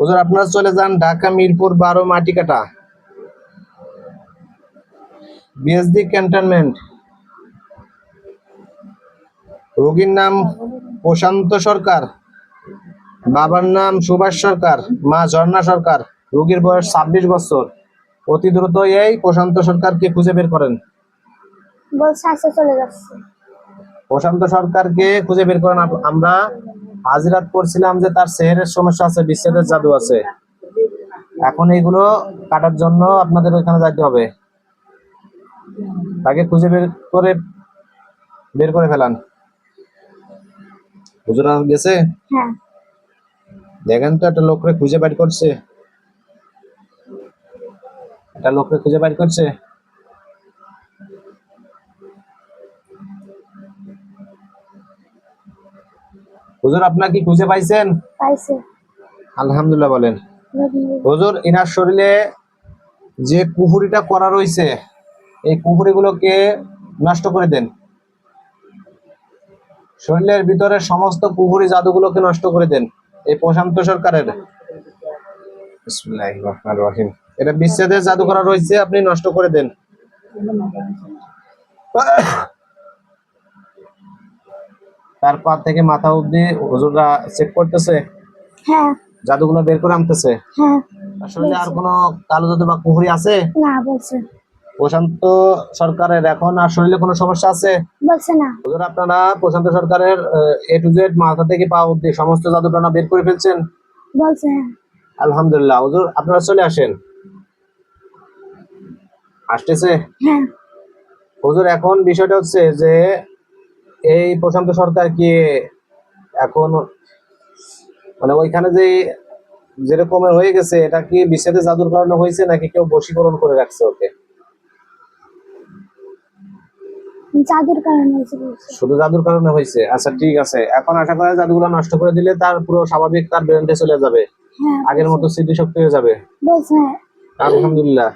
হুজুর আপনারা চলে যান ঢাকা মিরপুর বারো মাটিকাটা। BSD cantonment. রোগীর নাম প্রশান্ত সরকার বাবার নাম সুভাষ সরকার মা ঝর্ণা সরকার। রোগীর বয়স ছাব্বিশ বছর। অতি দ্রুত এই প্রশান্ত সরকারকে খুঁজে বের করেন। প্রশান্ত সরকারকে খুঁজে বের করেন আমরা। হাজিরাত করছিলাম যে তার সেহেরের সমস্যা আছে বিচ্ছেদের জাদু আছে। এখন এগুলো কাটার জন্য আপনাদের ওইখানে যাইতে হবে। তাকে খুঁজে বের করে বের করে ফেলান। হুজুরা গেছে? হ্যাঁ। দেখেন তো একটা লোকরে খুঁজে বের করছে। একটা লোকরে খুঁজে বের করছে। হুজুর আপনার কি খুঁজে পাইছেন? পাইছে। আলহামদুলিল্লাহ বলেন। হুজুর ইনার শরীরে যে কুহুরিটা করা রয়েছে এই কুহুরিগুলোকে নষ্ট করে দেন। শরীরের ভিতরে সমস্ত কুহুরি জাদুগুলোকে নষ্ট করে দেন এই প্রশান্ত সরকারের। এটা বিচ্ছেদের জাদু করা রয়েছে আপনি নষ্ট করে দেন। তার পা থেকে মাথা অবধি হুজুররা চেক করতেছে? হ্যাঁ। জাদুগুলো বের করে আনতেছে? হ্যাঁ। আসলে আর কোনো কালো জাদু বা কুহুরি আছে? না বলছে। প্রশান্ত সরকারের এখন আর শরীরে কোনো সমস্যা আছে? বলছে না। হুজুর আপনারা প্রশান্ত সরকারের এ টু জেড মাথা থেকে পা অব্দি সমস্ত জাদু টানা বের করে ফেলছেন? বলছে হ্যাঁ। আলহামদুলিল্লাহ। হুজুর আপনারা চলে আসেন। আসতেছে? হ্যাঁ। হুজুর এখন বিষয়টা হচ্ছে যে এই প্রশান্ত সরকার কি এখন মানে ওইখানে যে যেরকমের হয়ে গেছে এটা কি বিচ্ছেদের জাদুর কারণে হয়েছে নাকি কেউ বশীকরণ করে রাখছে ওকে? জাদুর কারণে হয়েছে শুধু জাদুর কারণে হয়েছে? আচ্ছা ঠিক আছে। এখন আশা করা জাদুগুলো নষ্ট করে দিলে তার পুরো স্বাভাবিক তার ব্রেনটে চলে যাবে। হ্যাঁ আগের মতো স্মৃতিশক্তি হয়ে যাবে। হ্যাঁ। আলহামদুলিল্লাহ।